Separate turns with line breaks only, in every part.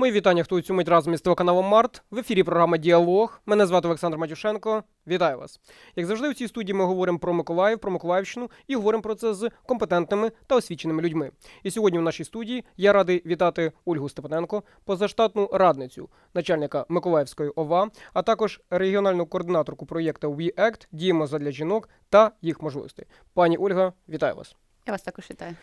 Мої вітання, хто у цю мить разом із телеканалом Март. В ефірі програма Діалог. Мене звати Олександр Матюшенко. Вітаю вас. Як завжди, у цій студії ми говоримо про Миколаїв, про Миколаївщину і говоримо про це з компетентними та освіченими людьми. І сьогодні в нашій студії я радий вітати Ольгу Степаненко, позаштатну радницю начальника Миколаївської ОВА, а також регіональну координаторку проєкту WeAct Діємо задля жінок та їх можливостей. Пані Ольга, вітаю вас.
Я вас також вітаю.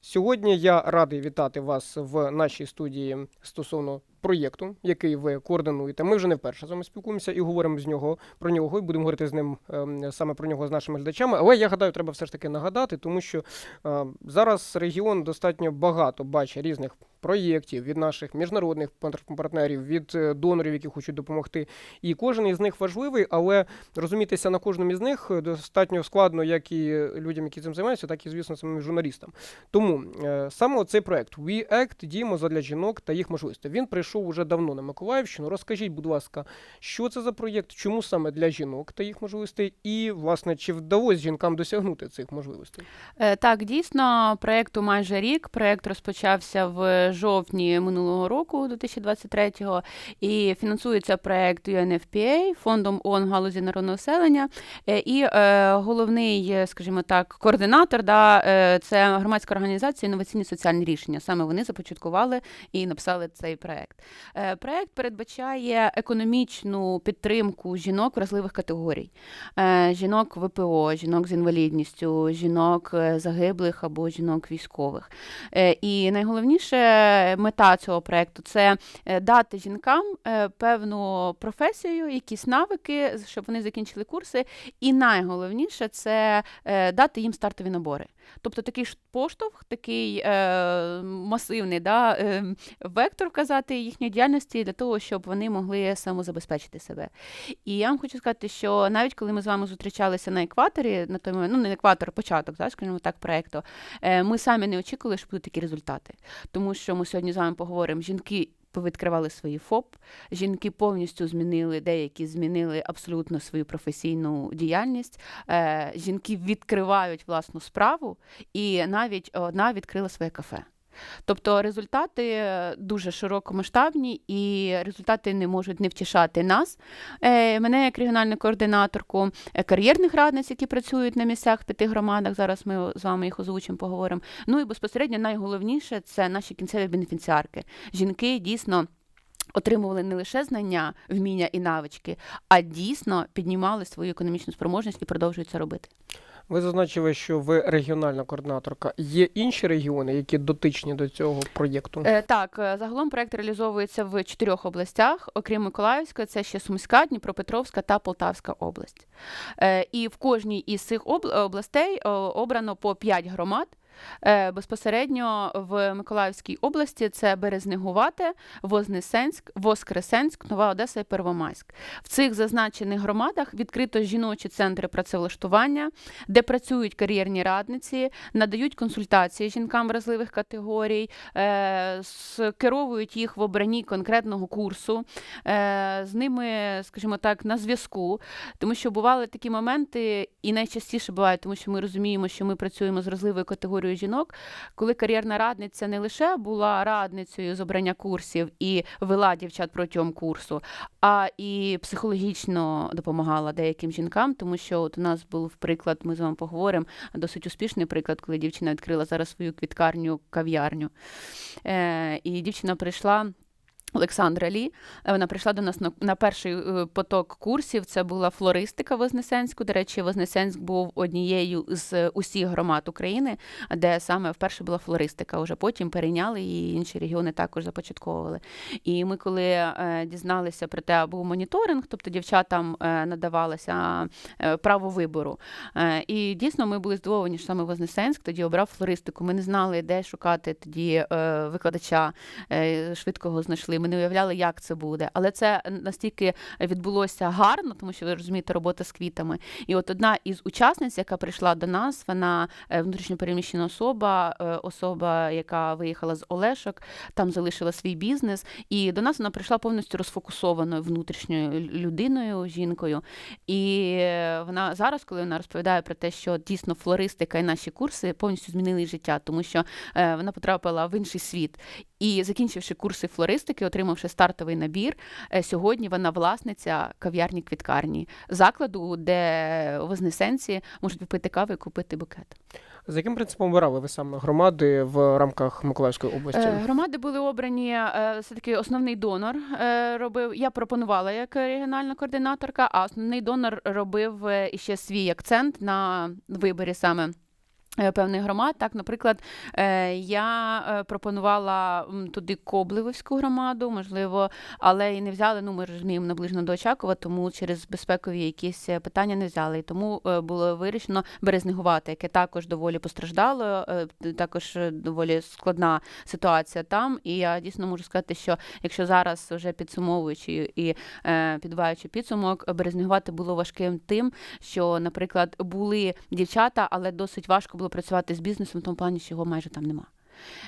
Сьогодні я радий вітати вас в нашій студії стосовно проєкту, який ви координуєте. Ми вже не вперше з вами спілкуємося і говоримо з нього про нього, і будемо говорити з ним ем, саме про нього з нашими глядачами. Але я гадаю, треба все ж таки нагадати, тому що е, зараз регіон достатньо багато бачить різних проєктів від наших міжнародних партнерів, від е, донорів, які хочуть допомогти. І кожен із них важливий, але розумітися на кожному із них е, достатньо складно, як і людям, які цим займаються, так і, звісно, самим журналістам. Тому е, саме цей проект We Act діємо задля жінок та їх можливостей. Він прийшов уже давно на Миколаївщину. Розкажіть, будь ласка, що це за проєкт, чому саме для жінок та їх можливостей, і власне чи вдалося жінкам досягнути цих можливостей?
Е, Так, дійсно, проєкту майже рік. Проєкт розпочався в жовтні минулого року, 2023-го, і фінансується проєкт UNFPA, фондом ООН галузі народного населення. Е, І е, головний, скажімо так, координатор да, це громадська організація інноваційні соціальні рішення. Саме вони започаткували і написали цей проєкт. Е, Проєкт передбачає економічну підтримку жінок вразливих категорій. Е, жінок ВПО, жінок з інвалідністю, жінок е, загиблих або жінок військових. Е, І найголовніше мета цього проекту це дати жінкам певну професію, якісь навики, щоб вони закінчили курси. І найголовніше це дати їм стартові набори. Тобто такий поштовх, такий е, масивний да, е, вектор вказати їхньої діяльності для того, щоб вони могли самозабезпечити себе. І я вам хочу сказати, що навіть коли ми з вами зустрічалися на екваторі, на той момент, ну не екватор, початок, да, скажімо так, проекту, е, ми самі не очікували, що будуть такі результати. Тому що ми сьогодні з вами поговоримо, жінки. Повідкривали свої ФОП, жінки повністю змінили, деякі змінили абсолютно свою професійну діяльність. Е, жінки відкривають власну справу, і навіть одна відкрила своє кафе. Тобто результати дуже широкомасштабні, і результати не можуть не втішати нас. Е, мене як регіональну координаторку е, кар'єрних радниць, які працюють на місцях в п'яти громадах. Зараз ми з вами їх озвучимо, поговоримо. Ну і безпосередньо найголовніше це наші кінцеві бенефіціарки. Жінки дійсно. Отримували не лише знання, вміння і навички, а дійсно піднімали свою економічну спроможність і продовжують це робити.
Ви зазначили, що ви регіональна координаторка. Є інші регіони, які дотичні до цього проєкту?
Е, так, е, загалом проект реалізовується в чотирьох областях, окрім Миколаївської, це ще Сумська, Дніпропетровська та Полтавська область. Е, і в кожній із цих обл- областей обрано по п'ять громад. Е, Безпосередньо в Миколаївській області це Березнегувате, Вознесенськ, Воскресенськ, Нова Одеса і Первомайськ. В цих зазначених громадах відкрито жіночі центри працевлаштування, де працюють кар'єрні радниці, надають консультації жінкам вразливих категорій, е, скеровують їх в обранні конкретного курсу, е, з ними, скажімо так, на зв'язку. Тому що бували такі моменти, і найчастіше бувають, тому що ми розуміємо, що ми працюємо з вразливою категорією жінок, коли кар'єрна радниця не лише була радницею з обрання курсів і вела дівчат протягом курсу, а і психологічно допомагала деяким жінкам, тому що от у нас був приклад, ми з вами поговоримо, досить успішний приклад, коли дівчина відкрила зараз свою квіткарню, кав'ярню. Е, і дівчина прийшла. Олександра Лі, Е, вона прийшла до нас на, на перший е, поток курсів. Це була флористика Вознесенську. До речі, Вознесенськ був однією з усіх громад України, де саме вперше була флористика. Уже потім перейняли і інші регіони також започатковували. І ми, коли е, дізналися про те, був моніторинг, тобто дівчатам е, надавалося е, право вибору. Е, і дійсно ми були здивовані, що саме Вознесенськ тоді обрав флористику. Ми не знали, де шукати тоді е, викладача. Е, швидко Ми не уявляли, як це буде. Але це настільки відбулося гарно, тому що ви розумієте, робота з квітами. І от одна із учасниць, яка прийшла до нас, вона е, внутрішньопереміщена особа, е, особа, яка виїхала з Олешок, там залишила свій бізнес. І до нас вона прийшла повністю розфокусованою внутрішньою людиною, жінкою. І вона зараз, коли вона розповідає про те, що дійсно флористика і наші курси повністю змінили життя, тому що е, вона потрапила в інший світ. І закінчивши курси флористики, отримавши стартовий набір, е, сьогодні вона власниця кав'ярні квіткарні закладу, де вознесенці можуть випити каву і купити букет.
За яким принципом обирали ви саме громади в рамках Миколаївської області?
Е, Громади були обрані е, все таки основний донор е, робив. Я пропонувала як регіональна координаторка, а основний донор робив іще свій акцент на виборі саме. Е, Певних громад, так, наприклад, е, я е, пропонувала туди Коблевську громаду, можливо, але і не взяли. Ну, ми розуміємо наближено до Очакова, тому через безпекові якісь питання не взяли. І тому було вирішено Березнегувати, яке також доволі постраждало, також доволі складна ситуація там. І я дійсно можу сказати, що якщо зараз вже підсумовуючи і підбиваючи підсумок, березнегувати було важким тим, що, наприклад, були дівчата, але досить важко було працювати з бізнесом в тому плані, що його майже там нема.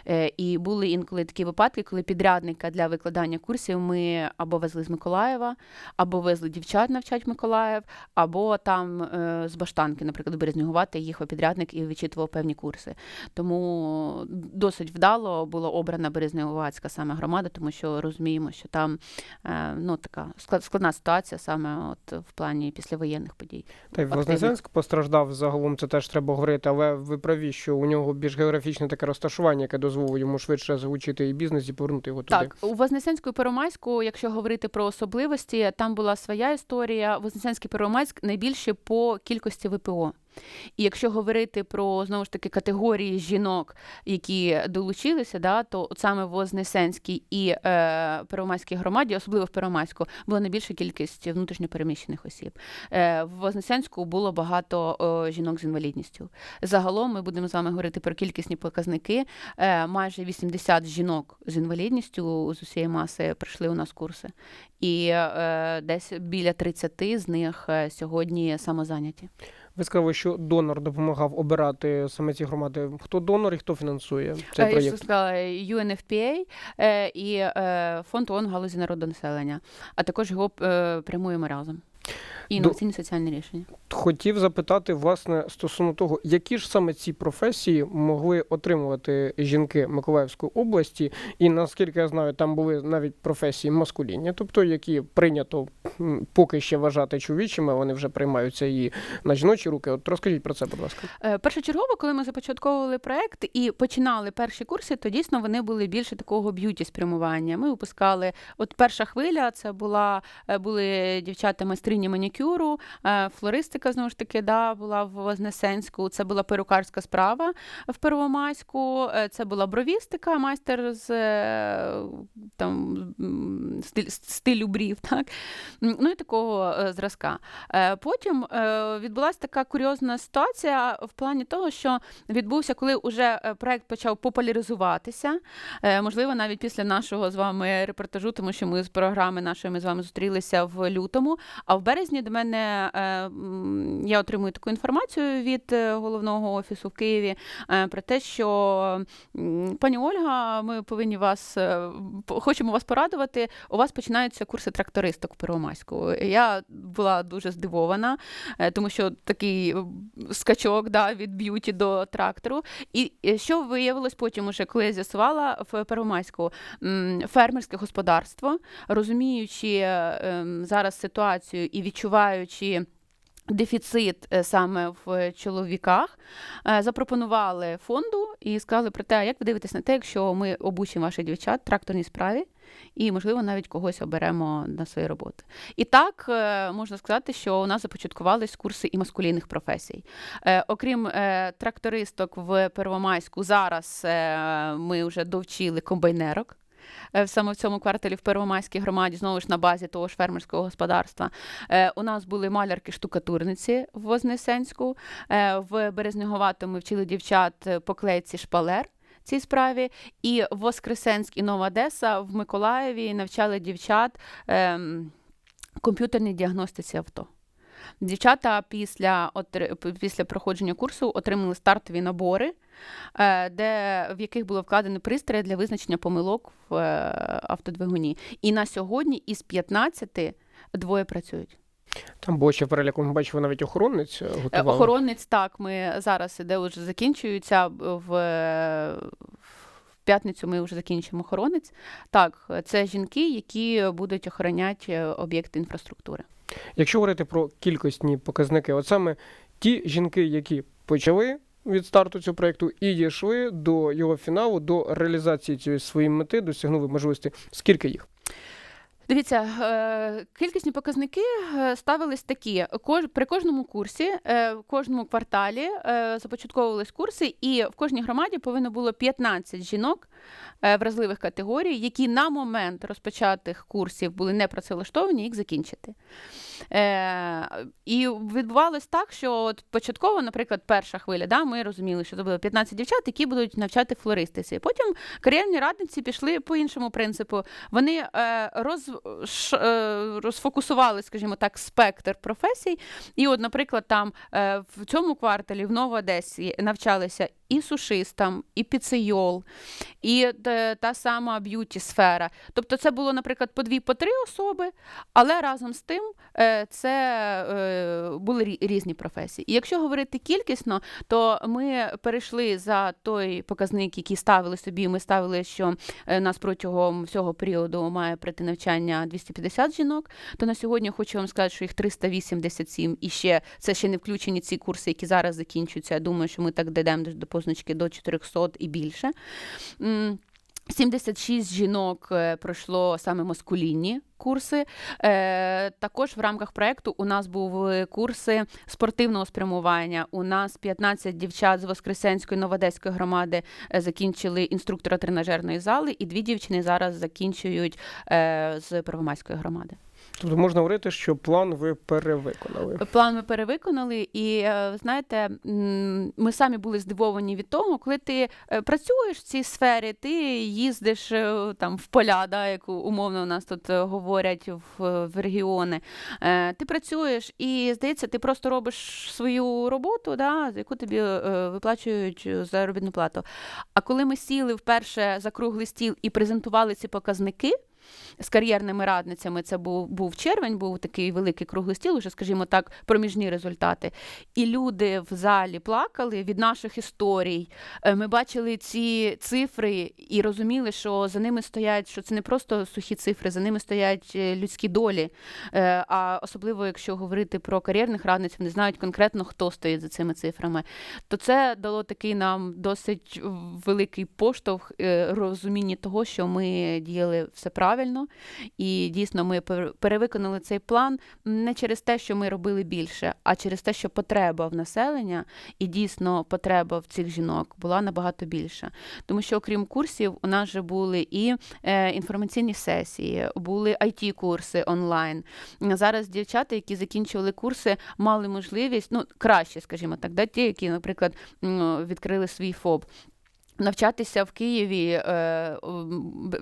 Е, І були інколи такі випадки, коли підрядника для викладання курсів ми або везли з Миколаєва, або везли дівчат навчать Миколаїв, або там е, з Баштанки, наприклад, Березнігувати їхав підрядник і вичитував певні курси. Тому досить вдало була обрана Березнігувацька саме громада, тому що розуміємо, що там е, ну, така складна ситуація саме от в плані післявоєнних подій.
Та й. Вознесенськ постраждав загалом, це теж треба говорити, але ви праві, що у нього більш географічне таке розташування, яке дозволить йому швидше залучити і бізнес і повернути його туди.
Так, у Вознесенську і Первомайську, якщо говорити про особливості, там була своя історія. Вознесенський Первомайськ найбільше по кількості ВПО. І якщо говорити про знову ж таки категорії жінок, які долучилися, да, то от саме в Вознесенській і е, Первомайській громаді, особливо в Первомайську, була найбільша кількість внутрішньопереміщених осіб. Е, в Вознесенську було багато е, жінок з інвалідністю. Загалом ми будемо з вами говорити про кількісні показники. Е, майже 80 жінок з інвалідністю з усієї маси прийшли у нас курси, і е, десь біля 30 з них е, сьогодні самозайняті.
Ви сказали, що донор допомагав обирати саме ці громади. Хто донор і хто фінансує цей
проєкт? Я сказала UNFPA е, і е, фонд ООН галузі народонаселення, а також його е, прямуємо разом. І
До-
інноваційні соціальні рішення.
Хотів запитати власне стосовно того, які ж саме ці професії могли отримувати жінки Миколаївської області, і наскільки я знаю, там були навіть професії маскулінні, тобто які прийнято поки ще вважати чоловічими, вони вже приймаються і на жіночі руки. От розкажіть про це, будь ласка.
Е, Першочергово, коли ми започатковували проект і починали перші курси, то дійсно вони були більше такого б'юті спрямування. Ми випускали, от перша хвиля це була е, були дівчата майстрині манікюру, е, флористика знову ж таки да, була в Вознесенську. Це була перукарська справа в Первомайську. е, Це була бровістика, майстер з е, там стиль, стилю брів. Так? Ну і такого зразка. Потім відбулася така курйозна ситуація в плані того, що відбувся, коли вже проект почав популяризуватися. Можливо, навіть після нашого з вами репортажу, тому що ми з програми нашої ми з вами зустрілися в лютому. А в березні мене е, я отримую таку інформацію від е, головного офісу в Києві е, про те, що пані Ольга, ми повинні вас хочемо вас порадувати. У вас починаються курси трактористок в Первомайську. Я була дуже здивована, тому що такий скачок да, від б'юті до трактору. І що виявилось потім, уже коли я з'ясувала в Первомайську фермерське господарство, розуміючи зараз ситуацію і відчуваючи. Дефіцит е, саме в чоловіках е, запропонували фонду і сказали про те, як ви дивитесь на те, якщо ми обучимо ваших дівчат тракторній справі, і, можливо, навіть когось оберемо на свої роботи. І так е, можна сказати, що у нас започаткувались курси і маскулінних професій. Окрім трактористок в Первомайську, зараз ми вже довчили комбайнерок. Е, Саме в цьому кварталі в Первомайській громаді, знову ж на базі того ж фермерського господарства. Е, У нас були малярки-штукатурниці в Вознесенську. Е, В Березнеговатому вчили дівчат е, по клейці шпалер цій справі. І Воскресенськ і Нова Одеса в Миколаєві навчали дівчат ем, комп'ютерній діагностиці авто. Дівчата після, після проходження курсу отримали стартові набори, е, де, в яких було вкладено пристрої для визначення помилок в е, автодвигуні. І на сьогодні із 15 двоє працюють.
Там було ще в переліку, ми бачимо навіть охоронець е, готували.
Охоронець так, ми зараз іде вже закінчуються в, в п'ятницю ми вже закінчимо охоронець. Так, це жінки, які будуть охороняти об'єкти інфраструктури.
Якщо говорити про кількісні показники, от саме ті жінки, які почали від старту цього проєкту і дійшли до його фіналу, до реалізації цієї своєї мети, досягнули можливості, скільки їх?
Дивіться, е, кількісні показники е, ставились такі: при кожному курсі, е, в кожному кварталі започатковувались курси, і в кожній громаді повинно було 15 жінок вразливих категорій, які на момент розпочатих курсів були не працевлаштовані, їх закінчити. Е, і відбувалось так, що от початково, наприклад, перша хвиля, да, ми розуміли, що це було 15 дівчат, які будуть навчати флористиці. Потім кар'єрні радниці пішли по іншому принципу. Вони е, роз, ш, е, розфокусували, скажімо так, спектр професій. І, от, наприклад, там е, в цьому кварталі в Новоодесі навчалися і сушистам, і піцейол, і та сама б'юті-сфера. Тобто, це було, наприклад, по дві, по три особи, але разом з тим е, це е, були різні професії. І якщо говорити кількісно, то ми перейшли за той показник, який ставили собі. Ми ставили, що е, нас протягом всього періоду має прийти навчання 250 жінок. То на сьогодні хочу вам сказати, що їх 387, і ще це ще не включені ці курси, які зараз закінчуються. Я думаю, що ми так дійдемо до позначки до 400 і більше. М, 76 жінок е, пройшло саме маскулінні курси. Е, також в рамках проекту у нас були курси спортивного спрямування. У нас 15 дівчат з Воскресенської Новодеської громади е, закінчили інструктора тренажерної зали, і дві дівчини зараз закінчують е, з Первомайської громади.
Тобто можна говорити, що план ви перевиконали.
План ми перевиконали, і е, знаєте, ми самі були здивовані від того, коли ти е, працюєш в цій сфері, ти їздиш е, там в поля, да, як умовно у нас тут говорять в, в регіони. Ти працюєш і здається, ти просто робиш свою роботу, да, яку тобі виплачують заробітну плату. А коли ми сіли вперше за круглий стіл і презентували ці показники з кар'єрними радницями. Це був, був червень, був такий великий круглий стіл, уже, скажімо так, проміжні результати. І люди в залі плакали від наших історій. Е, Ми бачили ці цифри і розуміли, що за ними стоять, що це не просто сухі цифри, за ними стоять е, людські долі. Е, А особливо, якщо говорити про кар'єрних радниць, вони знають конкретно, хто стоїть за цими цифрами. То це дало такий нам досить великий поштовх розуміння того, що ми діяли все правильно, і дійсно ми перевиконали цей план не через те, що ми робили більше, а через те, що потреба в населення і дійсно потреба в цих жінок була набагато більша. Тому що, окрім курсів, у нас же були і е, інформаційні сесії, були it курси онлайн. Зараз дівчата, які закінчували курси, мали можливість, ну краще, скажімо так, да, ті, які, наприклад, відкрили свій ФОБ. Навчатися в Києві, е,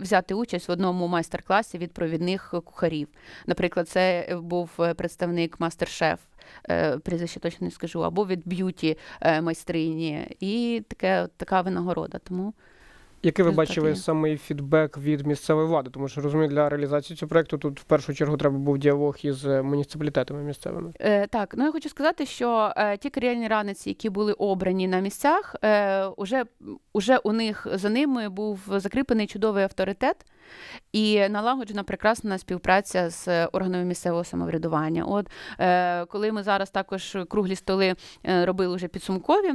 взяти участь в одному майстер-класі від провідних кухарів. Наприклад, це був е, представник мастер-шеф, е, прізвище точно не скажу, або від б'юті майстрині, і таке, така винагорода. Тому
Який ви бачили
є.
саме фідбек від місцевої влади? Тому що розумію, для реалізації цього проекту тут в першу чергу треба був діалог із е, муніципалітетами місцевими.
Е, так, ну я хочу сказати, що е, ті кар'єрні радниці, які були обрані на місцях, е, уже, уже у них за ними був закріплений чудовий авторитет і налагоджена прекрасна співпраця з органами місцевого самоврядування. От е, коли ми зараз також круглі столи е, робили вже підсумкові.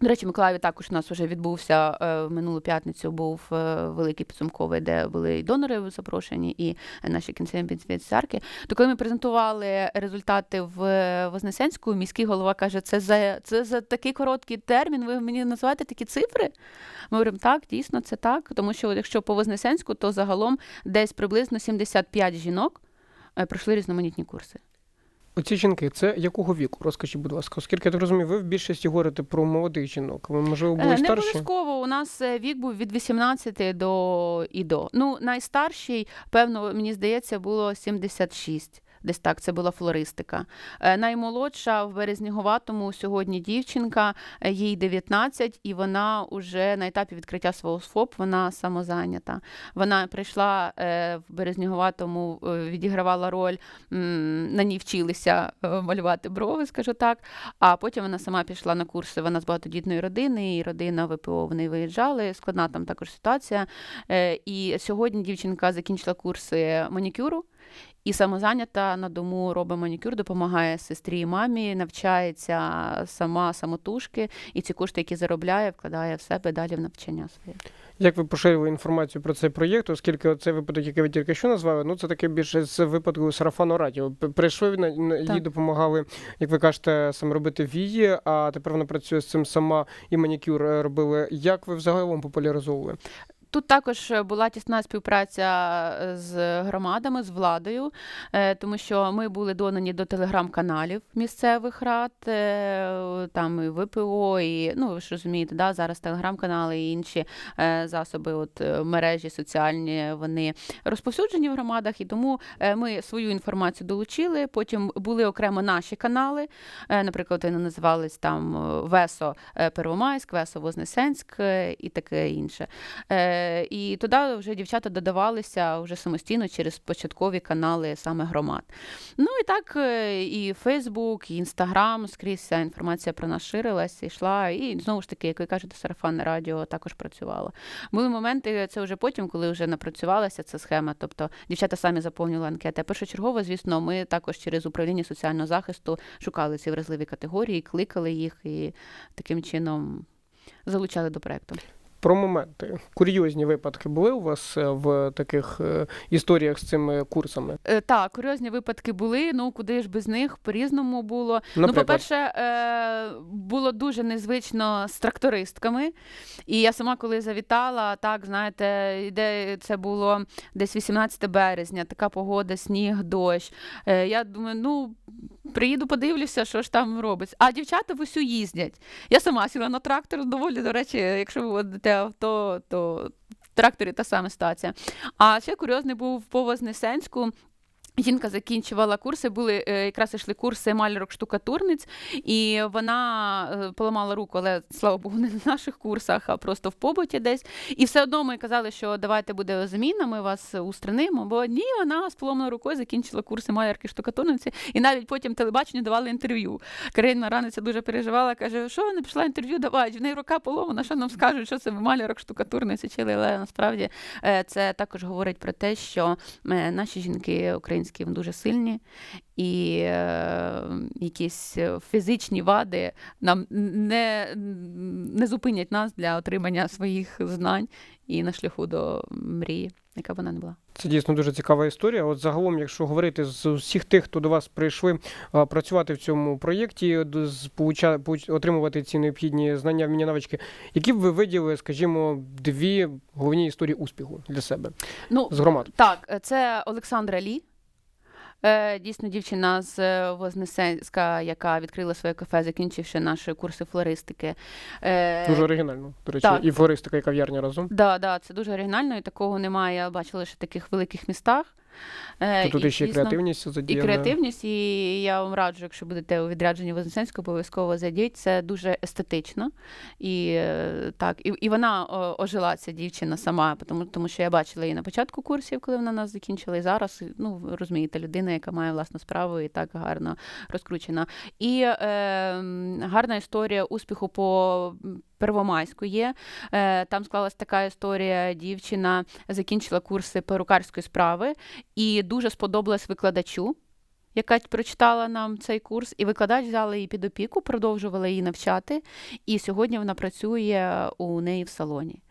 До речі, Миколаєві також у нас вже відбувся е, в минулу п'ятницю. Був е, великий підсумковий, де були і донори запрошені, і наші кінцеві. То коли ми презентували результати в Вознесенську, міський голова каже: це за це за такий короткий термін. Ви мені називаєте такі цифри? Ми говоримо, так, дійсно, це так. Тому що якщо по Вознесенську, то загалом десь приблизно 75 жінок е, пройшли різноманітні курси.
Оці жінки, це якого віку? Розкажіть, будь ласка, оскільки я так розумію, ви в більшості говорите про молодих жінок. Ви можливо були
Е, Не
старші?
обов'язково у нас е, вік був від 18 до і до. Ну, найстарший, певно, мені здається, було 76. Десь так, це була флористика. Е, Наймолодша в Березніговатому сьогодні дівчинка, е, їй 19, і вона вже на етапі відкриття свого СФОП, вона самозайнята. Вона прийшла е, в Березніговатому, е, відігравала роль, на ній вчилися малювати брови, скажу так. А потім вона сама пішла на курси. Вона з багатодітної родини, і родина ВПО вони виїжджали. Складна там також ситуація. І сьогодні дівчинка закінчила курси манікюру. І самозайнята на дому робить манікюр, допомагає сестрі і мамі, навчається сама самотужки, і ці кошти, які заробляє, вкладає в себе далі в навчання своє.
Як ви поширили інформацію про цей проєкт, оскільки цей випадок, який ви тільки що назвали, ну це таке більше з випадку сарафану радіо. Прийшли на їй допомагали, як ви кажете, саме робити вії, а тепер вона працює з цим сама і манікюр е, робили. Як ви взагалом популяризовували?
Тут також була тісна співпраця е, з громадами, з владою, е, тому що ми були додані до телеграм-каналів місцевих рад, е, там і ВПО, і ну ви ж розумієте, да, зараз телеграм-канали і інші е, засоби, от е, мережі соціальні, вони розповсюджені в громадах, і тому е, ми свою інформацію долучили. Потім були окремо наші канали. Е, Наприклад, вони називались там е, Весо е, Первомайськ, Весо Вознесенськ е, і таке інше. Е, І туди вже дівчата додавалися вже самостійно через початкові канали саме громад. Ну і так е, і Фейсбук, і Інстаграм, скрізь ця інформація про нас ширилась, йшла. І знову ж таки, як ви кажете, сарафанне радіо також працювало. Були моменти, це вже потім, коли вже напрацювалася ця схема. Тобто дівчата самі заповнювали анкети. Першочергово, звісно, ми також через управління соціального захисту шукали ці вразливі категорії, кликали їх і таким чином залучали до проекту.
Про моменти. Курйозні випадки були у вас е, в таких е, історіях з цими курсами?
Е, Так, курйозні випадки були. Ну куди ж без них по-різному було. Ну, по-перше, е, було дуже незвично з трактористками. І я сама, коли завітала, так знаєте, іде це було десь 18 березня, така погода, сніг, дощ. Е, Я думаю, ну приїду, подивлюся, що ж там робиться. А дівчата в усю їздять. Я сама сіла на трактор, доволі, до речі, якщо ви водите авто, то в тракторі та сама ситуація. А ще курйозний був по Вознесенську. Жінка закінчувала курси, були е, якраз йшли курси малярок штукатурниць, і вона е, поламала руку, але слава Богу, не на наших курсах, а просто в побуті десь. І все одно ми казали, що давайте буде заміна, ми вас устранимо. Бо ні, вона з поломаною рукою закінчила курси малярки штукатурниці, і навіть потім телебаченню давали інтерв'ю. Карина Раниця дуже переживала, каже, що не пішла інтерв'ю давати, в неї рука поломана, що нам скажуть, що це малярок штукатурниці вчили. Але насправді е, це також говорить про те, що наші жінки українські вони дуже сильні, і е, якісь е, фізичні вади нам не, не зупинять нас для отримання своїх знань і на шляху до мрії, яка б вона не була.
Це дійсно дуже цікава історія. От загалом, якщо говорити з усіх тих, хто до вас прийшли а, працювати в цьому проєкті, з- получа- получ- отримувати ці необхідні знання, вміння навички, які б ви виділи, скажімо, дві головні історії успіху для себе
Ну,
з громад?
Так, е, це Олександра Лі. Е, Дійсно, дівчина з е, Вознесенська, яка відкрила своє кафе, закінчивши наші курси флористики. Е,
Дуже оригінально. До речі,
так.
і флористика, і кав'ярня разом.
Да, да, це дуже оригінально, і такого немає. Я бачила лише в таких великих містах. Е,
То тут
і,
іще і
дійсно,
креативність
І креативність, і я вам раджу, якщо будете у відрядженні Вознесенського, обов'язково зайдіть. Це дуже естетично. І е, так, і, і вона ожила ця дівчина сама, тому, тому що я бачила її на початку курсів, коли вона нас закінчила, і зараз, ну, розумієте, людина, яка має власну справу і так гарно розкручена. І е, гарна історія успіху по Первомайську є. Е, Там склалась така історія. Дівчина закінчила курси перукарської справи і дуже сподобалась викладачу. Яка прочитала нам цей курс, і викладач взяла її під опіку, продовжувала її навчати, і сьогодні вона працює у неї в салоні.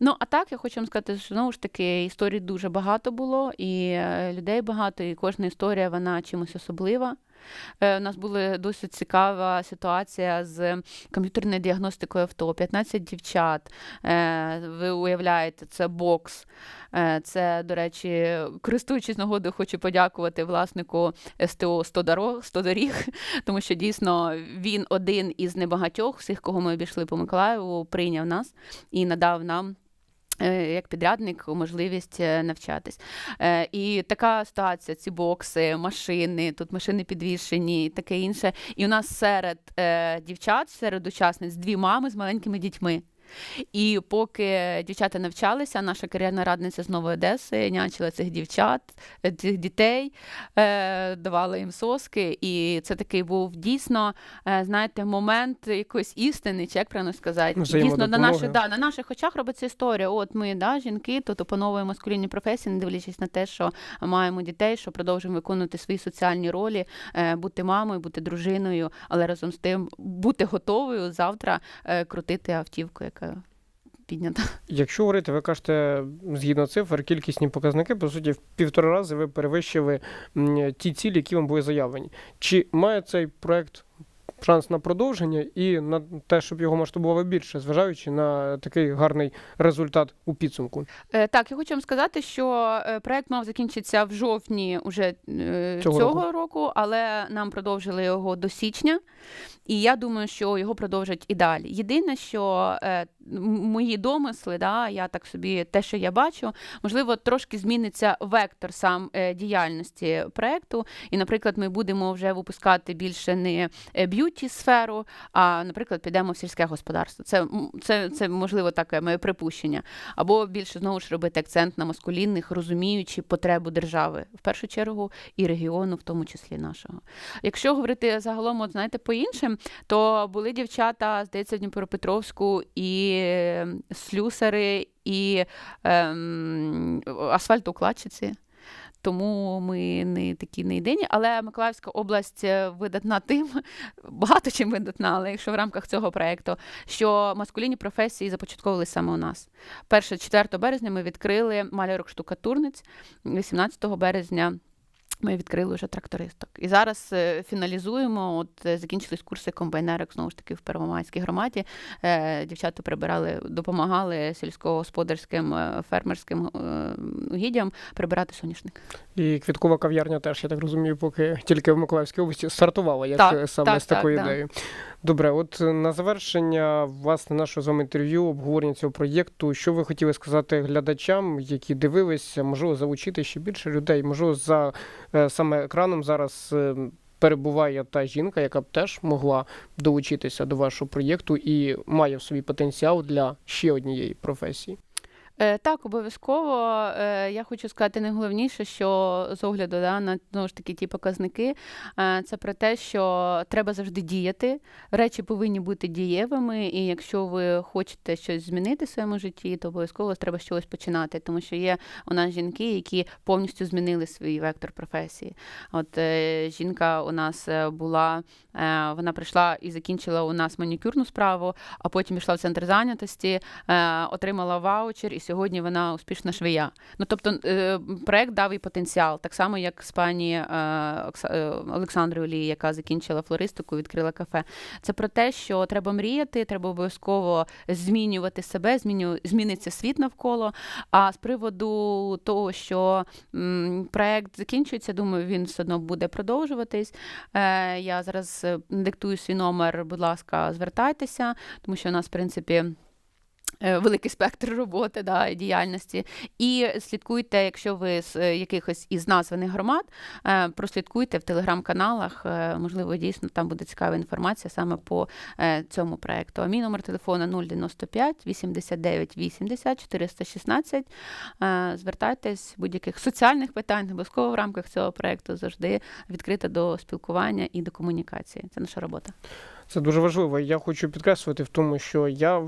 Ну, а так я хочу вам сказати, що знову ж таки історій дуже багато було, і е, людей багато, і кожна історія вона чимось особлива. Е, У нас була досить цікава ситуація з комп'ютерною діагностикою авто. 15 дівчат. Е, Ви уявляєте, це бокс. Е, Це, до речі, користуючись нагодою, хочу подякувати власнику СТО 100 дорог, 100 доріг, тому що дійсно він один із небагатьох, всіх, кого ми обійшли по Миколаєву, прийняв нас і надав нам. Е, Як підрядник можливість е, навчатись. Е, І така ситуація: ці бокси, машини, тут машини підвішені таке інше. І у нас серед дівчат, серед учасниць, дві мами з маленькими дітьми. І поки дівчата навчалися, наша кар'єрна радниця з Нової Одеси нянчила цих дівчат, е, цих дітей, е, давала їм соски. І це такий був дійсно, е, знаєте, момент якоїсь істини, чи як правильно сказати. Дійсно, на наших, да, на наших очах робиться історія. От ми, да, жінки, тут опановуємо маскулінні професії, не дивлячись на те, що маємо дітей, що продовжуємо виконувати свої соціальні ролі, бути мамою, бути дружиною, але разом з тим бути готовою завтра крутити автівку, яка піднята.
Якщо говорити, ви кажете, згідно цифр, кількісні показники, по суті, в півтора рази ви перевищили ті цілі, які вам були заявлені. Чи має цей проект шанс на продовження і на те, щоб його масштабували більше, зважаючи на такий гарний результат у підсумку?
Е, Так, я хочу вам сказати, що е, проект мав закінчитися в жовтні уже е,
Цього
цього, року. але нам продовжили його до січня. І я думаю, що його продовжать і далі. Єдине, що мої домисли, да, я так собі те, що я бачу, можливо, трошки зміниться вектор сам е, діяльності проекту. І, наприклад, ми будемо вже випускати більше не б'юті сферу, а, наприклад, підемо в сільське господарство. Це, це, це можливо таке моє припущення. Або більше знову ж робити акцент на маскулінних, розуміючи потребу держави в першу чергу і регіону, в тому числі нашого. Якщо говорити загалом, от знаєте, по іншим, то були дівчата, здається, в Дніпропетровську і слюсари, і ем, асфальтоукладчиці. Тому ми не такі не єдині. Але Миколаївська область е, видатна тим, багато чим видатна, але якщо в рамках цього проєкту, що маскулінні професії започатковували саме у нас. Перше, 4 березня ми відкрили малярок штукатурниць, 18 березня. Ми відкрили вже трактористок. І зараз е, фіналізуємо. От е, закінчились курси комбайнерок знову ж таки в Первомайській громаді. Е, Дівчата прибирали, допомагали сільськогосподарським фермерським угіддям прибирати соняшник.
І квіткова кав'ярня теж, я так розумію, поки тільки в Миколаївській області стартувала як
Так,
саме
так,
з такою
так, ідеєю.
ідеєю. Добре, от е, на завершення власне нашого з вами інтерв'ю, обговорення цього проєкту, що ви хотіли сказати глядачам, які дивилися, можливо, залучити ще більше людей, можливо, за е, саме екраном зараз. е, Перебуває та жінка, яка б теж могла долучитися до вашого проєкту і має в собі потенціал для ще однієї професії.
Е, Так, обов'язково. Е, Я хочу сказати найголовніше, що з огляду да, на знову ж таки ті показники, е, це про те, що треба завжди діяти. Речі повинні бути дієвими, і якщо ви хочете щось змінити в своєму житті, то обов'язково треба чогось починати, тому що є у нас жінки, які повністю змінили свій вектор професії. От жінка у нас була, вона прийшла і закінчила у нас манікюрну справу, а потім пішла в центр зайнятості, е, отримала ваучер, і сьогодні вона успішна швея. Ну тобто е, проект дав і потенціал, так само як з пані е, е, Олександрою Лі, яка закінчила флористику, відкрила кафе. Це про те, що треба мріяти, треба обов'язково змінювати себе, зміню, зміниться світ навколо. А з приводу того, що проект закінчується, думаю, він все одно буде продовжуватись. Е, я зараз е, диктую свій номер, будь ласка, звертайтеся, тому що у нас, в принципі. Е, Великий спектр роботи да, і діяльності. І слідкуйте, якщо ви з е, якихось із названих громад, е, прослідкуйте в телеграм-каналах. Можливо, дійсно там буде цікава інформація саме по цьому проекту. А мій номер телефону 095 89 80 416. Е, Звертайтесь будь-яких соціальних питань, обов'язково в рамках цього проекту завжди відкрита до спілкування і до комунікації. Це наша робота.
Це дуже важливо. Я хочу підкреслити в тому, що я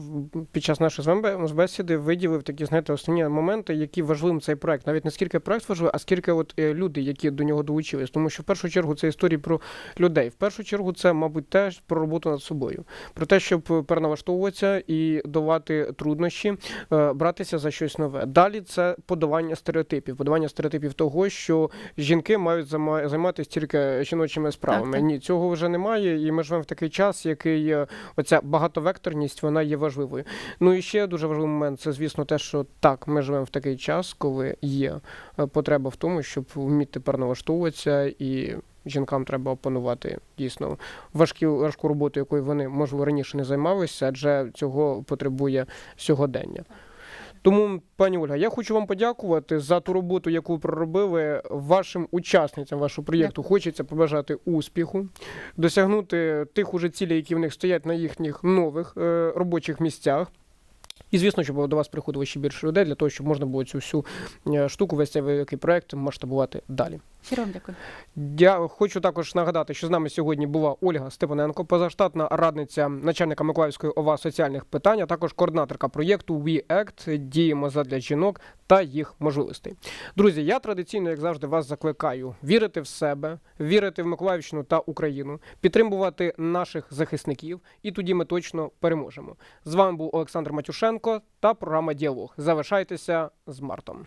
під час нашої з вами бесіди виділив такі, знаєте, основні моменти, які важливим цей проект. Навіть не скільки проект важливий, а скільки от е, люди, які до нього долучились. Тому що в першу чергу це історії про людей. В першу чергу це, мабуть, теж про роботу над собою, про те, щоб переналаштовуватися і долати труднощі, е, братися за щось нове. Далі це подолання стереотипів, подолання стереотипів того, що жінки мають займа- займатися тільки жіночими справами.
так.
Ні, цього вже немає, і ми живемо в такий час, який е, оця багатовекторність вона є важливою. Ну і ще дуже важливий момент це, звісно, те, що так, ми живемо в такий час, коли є е, потреба в тому, щоб вміти переналаштовуватися і. Жінкам треба опанувати дійсно важкі, важку роботу, якою вони можливо раніше не займалися, адже цього потребує сьогодення. Тому, пані Ольга, я хочу вам подякувати за ту роботу, яку ви проробили вашим учасницям вашого проєкту. Хочеться побажати успіху, досягнути тих уже цілей, які в них стоять на їхніх нових е, робочих місцях. І звісно, щоб до вас приходило ще більше людей для того, щоб можна було цю всю е, штуку, весь цей великий проект масштабувати далі.
Щиро вам дякую.
Я хочу також нагадати, що з нами сьогодні була Ольга Степаненко, позаштатна радниця начальника Миколаївської ОВА соціальних питань, а також координаторка проєкту We Act діємо задля жінок та їх можливостей. Друзі, я традиційно, як завжди, вас закликаю вірити в себе, вірити в Миколаївщину та Україну, підтримувати наших захисників, і тоді ми точно переможемо. З вами був Олександр Матюшенко та програма Діалог. Залишайтеся з Мартом.